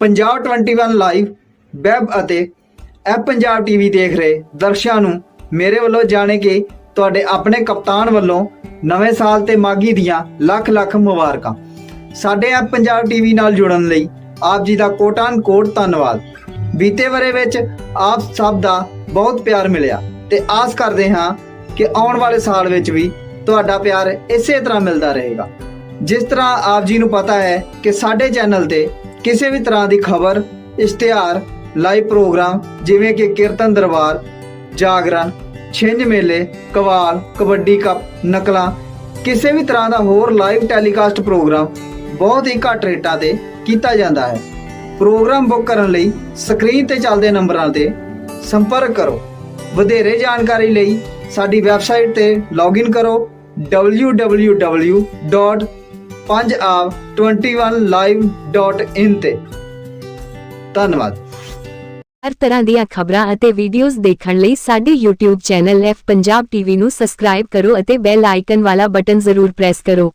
Punjab 21 live web ਅਤੇ app Punjab TV ਦੇਖ ਰਹੇ ਦਰਸ਼ਕਾਂ ਨੂੰ ਮੇਰੇ ਵੱਲੋਂ ਜਾਣੇ ਕਿ ਤੁਹਾਡੇ ਆਪਣੇ ਕਪਤਾਨ ਵੱਲੋਂ ਨਵੇਂ ਸਾਲ ਤੇ ਮਾਗੀ ਦੀਆਂ ਲੱਖ ਲੱਖ ਮੁਬਾਰਕਾਂ। ਸਾਡੇ ਐਪ ਪੰਜਾਬ ਟੀਵੀ ਨਾਲ ਜੁੜਨ ਲਈ ਆਪ ਜੀ ਦਾ ਕੋਟਾਨ ਕੋਟ ਧੰਨਵਾਦ। ਬੀਤੇ ਵਰੇ ਵਿੱਚ ਆਪ ਸਭ ਦਾ ਬਹੁਤ ਪਿਆਰ ਮਿਲਿਆ ਤੇ ਆਸ ਕਰਦੇ ਹਾਂ ਕਿ ਆਉਣ ਵਾਲੇ ਸਾਲ ਵਿੱਚ ਵੀ ਤੁਹਾਡਾ ਪਿਆਰ ਇਸੇ ਤਰ੍ਹਾਂ ਮਿਲਦਾ ਰਹੇਗਾ। ਜਿਸ ਤਰ੍ਹਾਂ ਆਪ ਜੀ ਨੂੰ ਪਤਾ ਹੈ ਕਿ ਸਾਡੇ ਚੈਨਲ ਤੇ ਕਿਸੇ ਵੀ ਤਰ੍ਹਾਂ ਦੀ ਖਬਰ, ਇਸ਼ਤਿਹਾਰ ਲਾਈਵ ਪ੍ਰੋਗਰਾਮ ਜਿਵੇਂ ਕਿ ਕੀਰਤਨ ਦਰਬਾਰ, ਜਾਗਰਣ, ਛਿੰਝ ਮੇਲੇ, ਕਵਾਲ, ਕਬੱਡੀ ਕੱਪ, ਨਕਲਾਂ, ਕਿਸੇ ਵੀ ਤਰ੍ਹਾਂ ਦਾ ਹੋਰ ਲਾਈਵ ਟੈਲੀਕਾਸਟ ਪ੍ਰੋਗਰਾਮ ਬਹੁਤ ਹੀ ਘੱਟ ਰੇਟਾਂ ਤੇ ਕੀਤਾ ਜਾਂਦਾ ਹੈ। ਪ੍ਰੋਗਰਾਮ ਬੁੱਕ ਕਰਨ ਲਈ ਸਕਰੀਨ ਤੇ ਚੱਲਦੇ ਨੰਬਰਾਂ ਤੇ ਸੰਪਰਕ ਕਰੋ। ਵਧੇਰੇ ਜਾਣਕਾਰੀ ਲਈ ਸਾਡੀ ਵੈਬਸਾਈਟ ਤੇ ਲੌਗਇਨ ਕਰੋ। www.punjab21live.in ਤੇ। ਧੰਨਵਾਦ। ਹਰ ਤਰ੍ਹਾਂ ਦੀਆਂ ਖਬਰਾਂ ਅਤੇ ਵੀਡੀਓਜ਼ ਦੇਖਣ ਲਈ ਸਾਡੇ YouTube channel F Punjab TV ਨੂੰ ਸਬਸਕ੍ਰਾਈਬ ਕਰੋ ਅਤੇ ਬੈਲ ਆਈਕਨ ਵਾਲਾ ਬਟਨ ਜ਼ਰੂਰ ਪ੍ਰੈਸ ਕਰੋ।